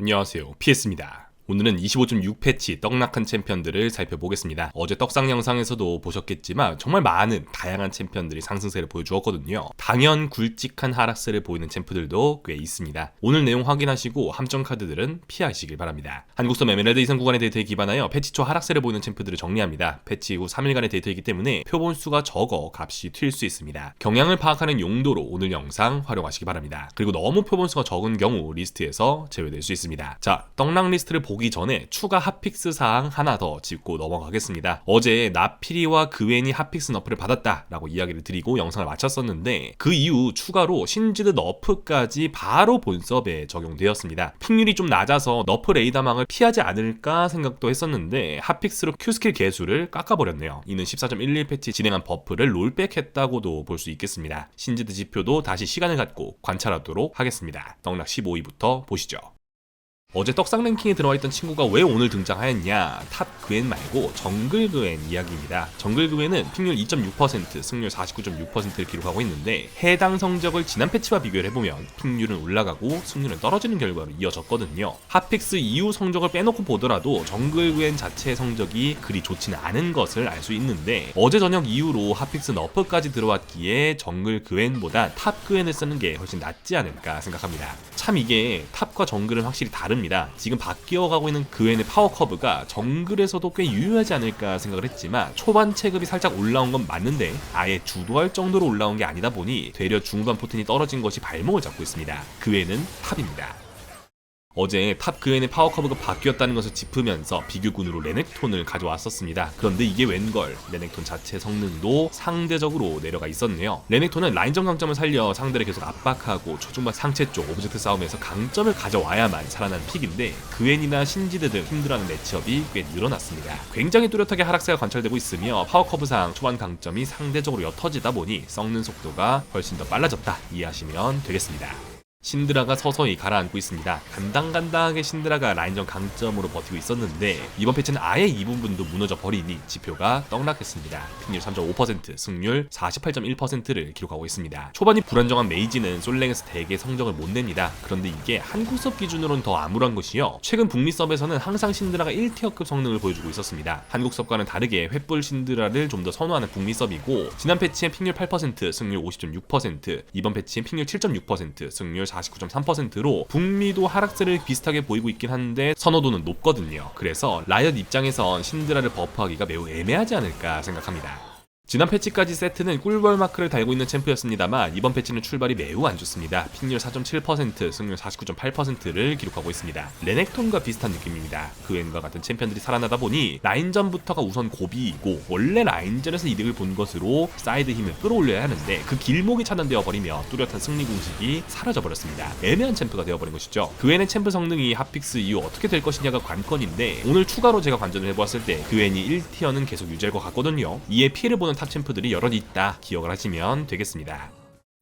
안녕하세요. PS입니다. 오늘은 25.6 패치 떡락한 챔피언들을 살펴보겠습니다. 어제 떡상 영상에서도 보셨겠지만 정말 많은 다양한 챔피언들이 상승세를 보여주었거든요. 당연 굵직한 하락세를 보이는 챔프들도 꽤 있습니다. 오늘 내용 확인하시고 함정 카드들은 피하시길 바랍니다. 한국섬 에메랄드 이상 구간의 데이터에 기반하여 패치 초 하락세를 보이는 챔프들을 정리합니다. 패치 후 3일간의 데이터이기 때문에 표본 수가 적어 값이 튈 수 있습니다. 경향을 파악하는 용도로 오늘 영상 활용하시기 바랍니다. 그리고 너무 표본 수가 적은 경우 리스트에서 제외될 수 있습니다. 자, 떡락 리스트를 보기 전에 추가 핫픽스 사항 하나 더 짚고 넘어가겠습니다. 어제 나피리와 그웬이 핫픽스 너프를 받았다라고 이야기를 드리고 영상을 마쳤었는데 그 이후 추가로 신지드 너프까지 바로 본섭에 적용되었습니다. 픽률이 좀 낮아서 너프 레이더망을 피하지 않을까 생각도 했었는데 핫픽스로 Q스킬 개수를 깎아버렸네요. 이는 14.11 패치 진행한 버프를 롤백했다고도 볼 수 있겠습니다. 신지드 지표도 다시 시간을 갖고 관찰하도록 하겠습니다. 떡락 15위부터 보시죠. 어제 떡상 랭킹에 들어와 있던 친구가 왜 오늘 등장하였냐? 탑 그웬 말고 정글 그웬 이야기입니다. 정글 그웬은 픽률 2.6%, 승률 49.6%를 기록하고 있는데 해당 성적을 지난 패치와 비교를 해보면 픽률은 올라가고 승률은 떨어지는 결과로 이어졌거든요. 핫픽스 이후 성적을 빼놓고 보더라도 정글 그웬 자체의 성적이 그리 좋지는 않은 것을 알 수 있는데 어제 저녁 이후로 핫픽스 너프까지 들어왔기에 정글 그웬보다 탑 그웬을 쓰는 게 훨씬 낫지 않을까 생각합니다. 참 이게 탑과 정글은 확실히 다 릅니다. 지금 바뀌어가고 있는 그웬의 파워 커브가 정글에서도 꽤 유효하지 않을까 생각을 했지만 초반 체급이 살짝 올라온 건 맞는데 아예 주도할 정도로 올라온 게 아니다 보니 되려 중반 포텐이 떨어진 것이 발목을 잡고 있습니다. 그웬은 탑입니다. 어제 탑 그엔의 파워 커브가 바뀌었다는 것을 짚으면서 비교군으로 레넥톤을 가져왔었습니다. 그런데 이게 웬걸 레넥톤 자체 성능도 상대적으로 내려가 있었네요. 레넥톤은 라인전 강점을 살려 상대를 계속 압박하고 초중반 상체 쪽 오브젝트 싸움에서 강점을 가져와야만 살아나는 픽인데 그엔이나 신지드 등 힘들어하는 매치업이 꽤 늘어났습니다. 굉장히 뚜렷하게 하락세가 관찰되고 있으며 파워 커브상 초반 강점이 상대적으로 옅어지다 보니 썩는 속도가 훨씬 더 빨라졌다 이해하시면 되겠습니다. 신드라가 서서히 가라앉고 있습니다. 간당간당하게 신드라가 라인전 강점으로 버티고 있었는데 이번 패치는 아예 이 부분도 무너져 버리니 지표가 떡락했습니다. 픽률 3.5%, 승률 48.1%를 기록하고 있습니다. 초반이 불안정한 메이지는 솔랭에서 대개 성적을 못 냅니다. 그런데 이게 한국 섭 기준으로는 더 암울한 것이요. 최근 북미 섭에서는 항상 신드라가 1티어급 성능을 보여주고 있었습니다. 한국 섭과는 다르게 횃불 신드라를 좀 더 선호하는 북미 섭이고 지난 패치엔 픽률 8%, 승률 50.6%, 이번 패치엔 픽률 7.6%, 승률 49.3%로 북미도 하락세를 비슷하게 보이고 있긴 한데 선호도는 높거든요. 그래서 라이엇 입장에선 신드라를 버프하기가 매우 애매하지 않을까 생각합니다. 지난 패치까지 세트는 꿀벌 마크를 달고 있는 챔프였습니다만 이번 패치는 출발이 매우 안 좋습니다. 픽률 4.7%, 승률 49.8%를 기록하고 있습니다. 레넥톤과 비슷한 느낌입니다. 그웬과 같은 챔피언들이 살아나다 보니 라인전부터가 우선 고비이고 원래 라인전에서 이득을 본 것으로 사이드 힘을 끌어올려야 하는데 그 길목이 차단되어 버리며 뚜렷한 승리 공식이 사라져 버렸습니다. 애매한 챔프가 되어버린 것이죠. 그웬의 챔프 성능이 핫픽스 이후 어떻게 될 것이냐가 관건인데 오늘 추가로 제가 관전을 해보았을 때 그웬이 1티어는 계속 유지할 것 같거든요. 이에 피해를 보는 탑 챔프들이 여럿 있다 기억을 하시면 되겠습니다.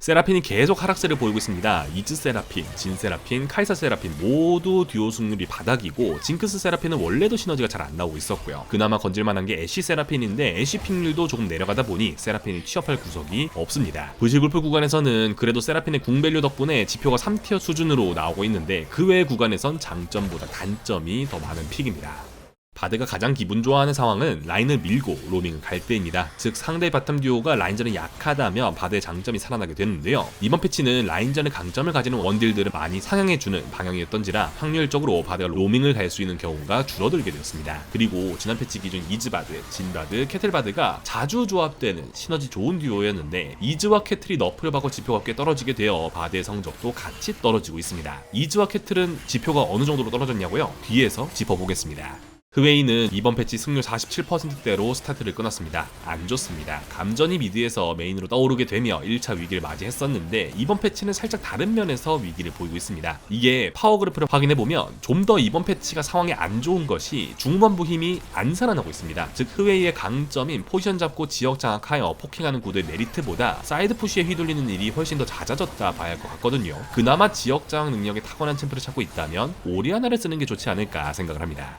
세라핀이 계속 하락세를 보이고 있습니다. 이즈 세라핀, 진 세라핀, 카이사 세라핀 모두 듀오 승률이 바닥이고 징크스 세라핀은 원래도 시너지가 잘 안 나오고 있었고요. 그나마 건질만한 게 애쉬 세라핀인데 애쉬 픽률도 조금 내려가다 보니 세라핀이 취업할 구석이 없습니다. 부실굴프 구간에서는 그래도 세라핀의 궁밸류 덕분에 지표가 3티어 수준으로 나오고 있는데 그외 구간에선 장점보다 단점이 더 많은 픽입니다. 바드가 가장 기분 좋아하는 상황은 라인을 밀고 로밍을 갈 때입니다. 즉 상대 바텀 듀오가 라인전이 약하다면 바드의 장점이 살아나게 되는데요. 이번 패치는 라인전의 강점을 가지는 원딜들을 많이 상향해주는 방향이었던지라 확률적으로 바드가 로밍을 갈 수 있는 경우가 줄어들게 되었습니다. 그리고 지난 패치 기준 이즈바드, 진바드, 캐틀바드가 자주 조합되는 시너지 좋은 듀오였는데 이즈와 캐틀이 너프를 받고 지표가 꽤 떨어지게 되어 바드의 성적도 같이 떨어지고 있습니다. 이즈와 캐틀은 지표가 어느 정도로 떨어졌냐고요? 뒤에서 짚어보겠습니다. 흐웨이는 이번 패치 승률 47%대로 스타트를 끊었습니다. 안 좋습니다. 감전이 미드에서 메인으로 떠오르게 되며 1차 위기를 맞이했었는데 이번 패치는 살짝 다른 면에서 위기를 보이고 있습니다. 이게 파워 그래프를 확인해보면 좀 더 이번 패치가 상황이 안 좋은 것이 중반부 힘이 안 살아나고 있습니다. 즉 흐웨이의 강점인 포지션 잡고 지역 장악하여 포킹하는 구도의 메리트보다 사이드 푸시에 휘둘리는 일이 훨씬 더 잦아졌다 봐야 할 것 같거든요. 그나마 지역 장악 능력에 타고난 챔프를 찾고 있다면 오리아나를 쓰는 게 좋지 않을까 생각을 합니다.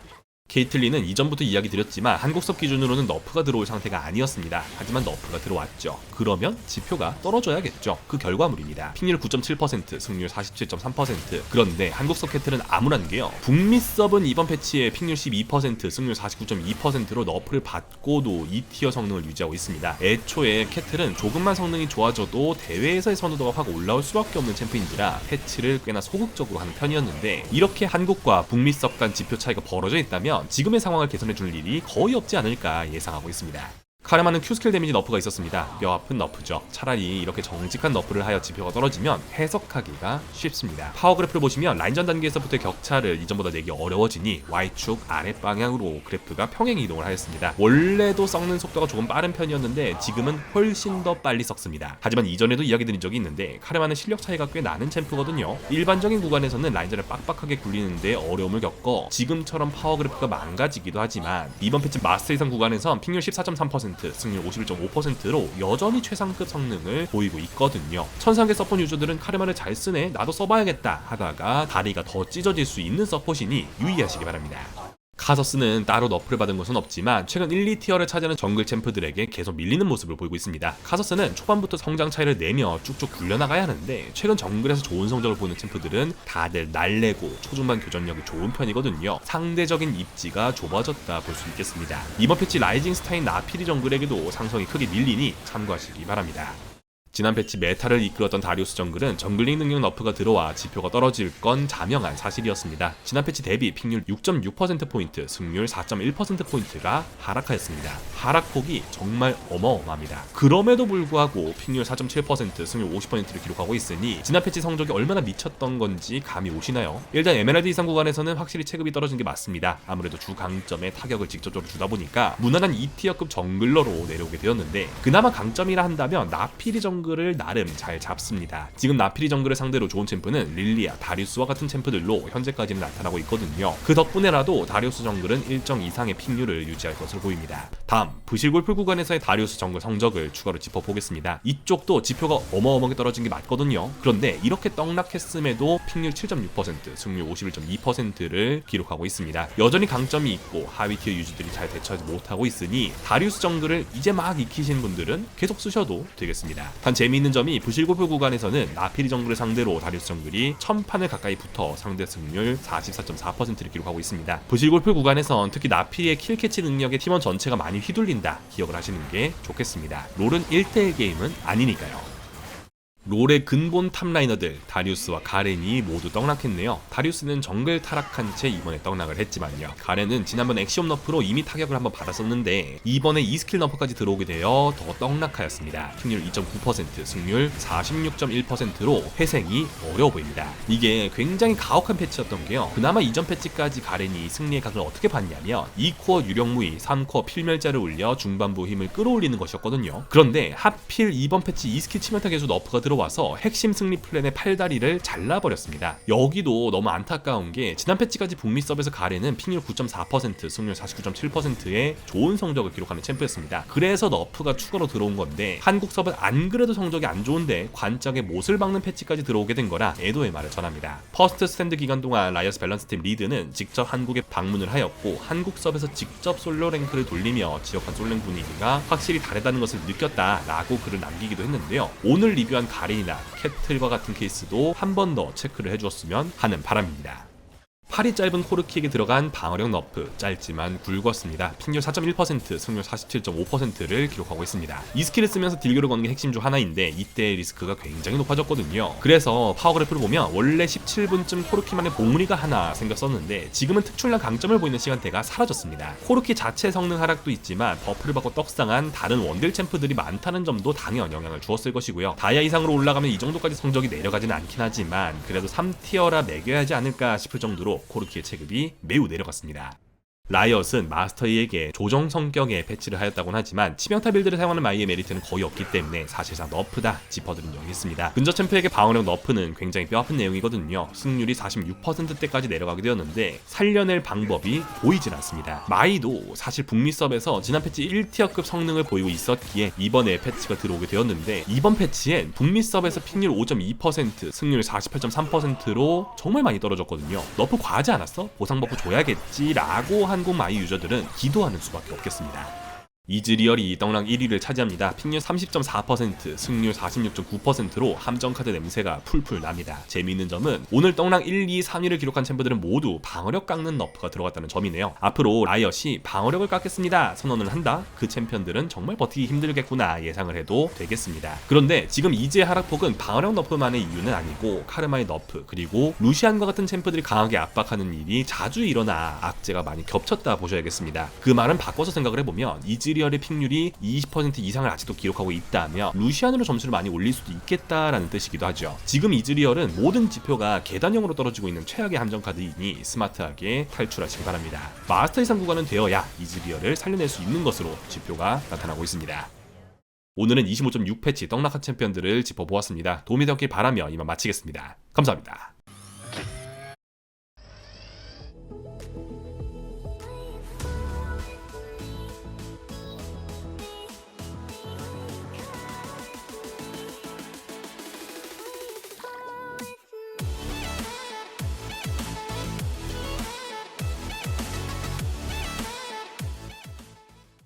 케이틀린은 이전부터 이야기 드렸지만 한국섭 기준으로는 너프가 들어올 상태가 아니었습니다. 하지만 너프가 들어왔죠. 그러면 지표가 떨어져야겠죠. 그 결과물입니다. 픽률 9.7%, 승률 47.3%. 그런데 한국섭 캐틀은 암울한 게요. 북미 섭은 이번 패치에 픽률 12%, 승률 49.2%로 너프를 받고도 2티어 성능을 유지하고 있습니다. 애초에 캐틀은 조금만 성능이 좋아져도 대회에서의 선호도가 확 올라올 수밖에 없는 챔프인지라 패치를 꽤나 소극적으로 하는 편이었는데 이렇게 한국과 북미 섭간 지표 차이가 벌어져 있다면 지금의 상황을 개선해 줄 일이 거의 없지 않을까 예상하고 있습니다. 카르마는 Q스킬 데미지 너프가 있었습니다. 뼈 아픈 너프죠. 차라리 이렇게 정직한 너프를 하여 지표가 떨어지면 해석하기가 쉽습니다. 파워 그래프를 보시면 라인전 단계에서부터의 격차를 이전보다 내기 어려워지니 Y축 아랫방향으로 그래프가 평행 이동을 하였습니다. 원래도 썩는 속도가 조금 빠른 편이었는데 지금은 훨씬 더 빨리 썩습니다. 하지만 이전에도 이야기 드린 적이 있는데 카르마는 실력 차이가 꽤 나는 챔프거든요. 일반적인 구간에서는 라인전을 빡빡하게 굴리는데 어려움을 겪어 지금처럼 파워 그래프가 망가지기도 하지만 이번 패치 마스터 이상 구간에선 픽률 14.3% 승률 51.5%로 여전히 최상급 성능을 보이고 있거든요. 천상계 서폿 유저들은 카르마를 잘 쓰네 나도 써봐야겠다 하다가 다리가 더 찢어질 수 있는 서폿이니 유의하시기 바랍니다. 카서스는 따로 너프를 받은 것은 없지만 최근 1, 2티어를 차지하는 정글 챔프들에게 계속 밀리는 모습을 보이고 있습니다. 카서스는 초반부터 성장 차이를 내며 쭉쭉 굴려나가야 하는데 최근 정글에서 좋은 성적을 보이는 챔프들은 다들 날래고 초중반 교전력이 좋은 편이거든요. 상대적인 입지가 좁아졌다 볼 수 있겠습니다. 이번 패치 라이징 스타인 나피리 정글에게도 상성이 크게 밀리니 참고하시기 바랍니다. 지난 패치 메타를 이끌었던 다리우스 정글은 정글링 능력 너프가 들어와 지표가 떨어질 건 자명한 사실이었습니다. 지난 패치 대비 픽률 6.6%포인트, 승률 4.1%포인트가 하락하였습니다. 하락폭이 정말 어마어마합니다. 그럼에도 불구하고 픽률 4.7%, 승률 50%를 기록하고 있으니 지난 패치 성적이 얼마나 미쳤던 건지 감이 오시나요? 일단 에메랄드 이상 구간에서는 확실히 체급이 떨어진 게 맞습니다. 아무래도 주 강점에 타격을 직접적으로 주다 보니까 무난한 2티어급 정글러로 내려오게 되었는데 그나마 강점이라 한다면 나피리 정글 정글을 나름 잘 잡습니다. 지금 나피리 정글을 상대로 좋은 챔프는 릴리아, 다리우스와 같은 챔프들로 현재까지는 나타나고 있거든요. 그 덕분에라도 다리우스 정글은 일정 이상의 픽률을 유지할 것으로 보입니다. 다음 부실 골프 구간에서의 다리우스 정글 성적을 추가로 짚어보겠습니다. 이쪽도 지표가 어마어마하게 떨어진 게 맞거든요. 그런데 이렇게 떡락했음에도 픽률 7.6%, 승률 51.2%를 기록하고 있습니다. 여전히 강점이 있고 하위 티어 유저들이 잘 대처하지 못하고 있으니 다리우스 정글을 이제 막 익히신 분들은 계속 쓰셔도 되겠습니다. 단 재미있는 점이 부실골프 구간에서는 나피리 정글을 상대로 다리우스 정글이 1000판을 가까이 붙어 상대 승률 44.4%를 기록하고 있습니다. 부실골프 구간에선 특히 나피리의 킬캐치 능력에 팀원 전체가 많이 휘둘린다 기억을 하시는 게 좋겠습니다. 롤은 1대1 게임은 아니니까요. 롤의 근본 탑라이너들 다리우스와 가렌이 모두 떡락했네요. 다리우스는 정글 타락한 채 이번에 떡락을 했지만요. 가렌은 지난번 엑시옴 너프로 이미 타격을 한번 받았었는데 이번에 2스킬 너프까지 들어오게 되어 더 떡락하였습니다. 픽률 2.9%, 승률 46.1%로 회생이 어려워 보입니다. 이게 굉장히 가혹한 패치였던 게요. 그나마 이전 패치까지 가렌이 승리의 각을 어떻게 봤냐면 2코어 유령 무이, 3코어 필멸자를 올려 중반부 힘을 끌어올리는 것이었거든요. 그런데 하필 이번 패치 2스킬 치명타 계수 너프가 들어 들어와서 핵심 승리 플랜의 팔다리를 잘라버렸습니다. 여기도 너무 안타까운 게 지난 패치까지 북미 서브에서 가렌은 픽률 9.4%, 승률 49.7%의 좋은 성적을 기록하는 챔프였습니다. 그래서 너프가 추가로 들어온 건데 한국 서브는 안 그래도 성적이 안 좋은데 관짝에 못을 박는 패치까지 들어오게 된 거라 애도의 말을 전합니다. 퍼스트 스탠드 기간 동안 라이어스 밸런스 팀 리드는 직접 한국에 방문을 하였고 한국 서브에서 직접 솔로 랭크를 돌리며 지역한 솔랭 분위기가 확실히 다르다는 것을 느꼈다라고 글을 남기기도 했는데요. 오늘 리뷰한 가 린이나 캐틀과 같은 케이스도 한 번 더 체크를 해주었으면 하는 바람입니다. 팔이 짧은 코르키에게 들어간 방어력 너프 짧지만 굵었습니다. 픽률 4.1%, 승률 47.5%를 기록하고 있습니다. 이 스킬을 쓰면서 딜교를 거는 게 핵심 중 하나인데 이때 리스크가 굉장히 높아졌거든요. 그래서 파워 그래프를 보면 원래 17분쯤 코르키만의 봉우리가 하나 생겼었는데 지금은 특출난 강점을 보이는 시간대가 사라졌습니다. 코르키 자체 성능 하락도 있지만 버프를 받고 떡상한 다른 원딜 챔프들이 많다는 점도 당연 영향을 주었을 것이고요. 다이아 이상으로 올라가면 이 정도까지 성적이 내려가지는 않긴 하지만 그래도 3티어라 매겨야 하지 않을까 싶을 정도로 코르키의 체급이 매우 내려갔습니다. 라이엇은 마스터이에게 조정 성격의 패치를 하였다곤 하지만 치명타 빌드를 사용하는 마이의 메리트는 거의 없기 때문에 사실상 너프다 짚어드린 적이 있습니다. 근저 챔프에게 방어력 너프는 굉장히 뼈아픈 내용이거든요. 승률이 46%대까지 내려가게 되었는데 살려낼 방법이 보이질 않습니다. 마이도 사실 북미 섭에서 지난 패치 1티어급 성능을 보이고 있었기에 이번에 패치가 들어오게 되었는데 이번 패치엔 북미 섭에서 픽률 5.2% 승률 48.3%로 정말 많이 떨어졌거든요. 너프 과하지 않았어? 보상 버프 줘야겠지라고 한 루시안공 마이 유저들은 기도하는 수밖에 없겠습니다. 이즈리얼이 떡락 1위를 차지합니다. 픽률 30.4%, 승률 46.9%로 함정카드 냄새가 풀풀 납니다. 재미있는 점은 오늘 떡락 1, 2, 3위를 기록한 챔프들은 모두 방어력 깎는 너프가 들어갔다는 점이네요. 앞으로 라이엇이 방어력을 깎겠습니다 선언을 한다? 그 챔피언들은 정말 버티기 힘들겠구나 예상을 해도 되겠습니다. 그런데 지금 이제 하락폭은 방어력 너프만의 이유는 아니고 카르마의 너프 그리고 루시안과 같은 챔프들이 강하게 압박하는 일이 자주 일어나 악재가 많이 겹쳤다 보셔야겠습니다. 그 말은 바꿔서 생각을 해보면 이즈리 얼의 픽률이 20% 이상을 아직도 기록하고 있다면 루시안으로 점수를 많이 올릴 수도 있겠다라는 뜻이기도 하죠. 지금 이즈리얼은 모든 지표가 계단형으로 떨어지고 있는 최악의 함정 카드이니 스마트하게 탈출하시기 바랍니다. 마스터 이상 구간은 되어야 이즈리얼을 살려낼 수 있는 것으로 지표가 나타나고 있습니다. 오늘은 25.6 패치 떡락한 챔피언들을 짚어보았습니다. 도움이 되었길 바라며 이만 마치겠습니다. 감사합니다.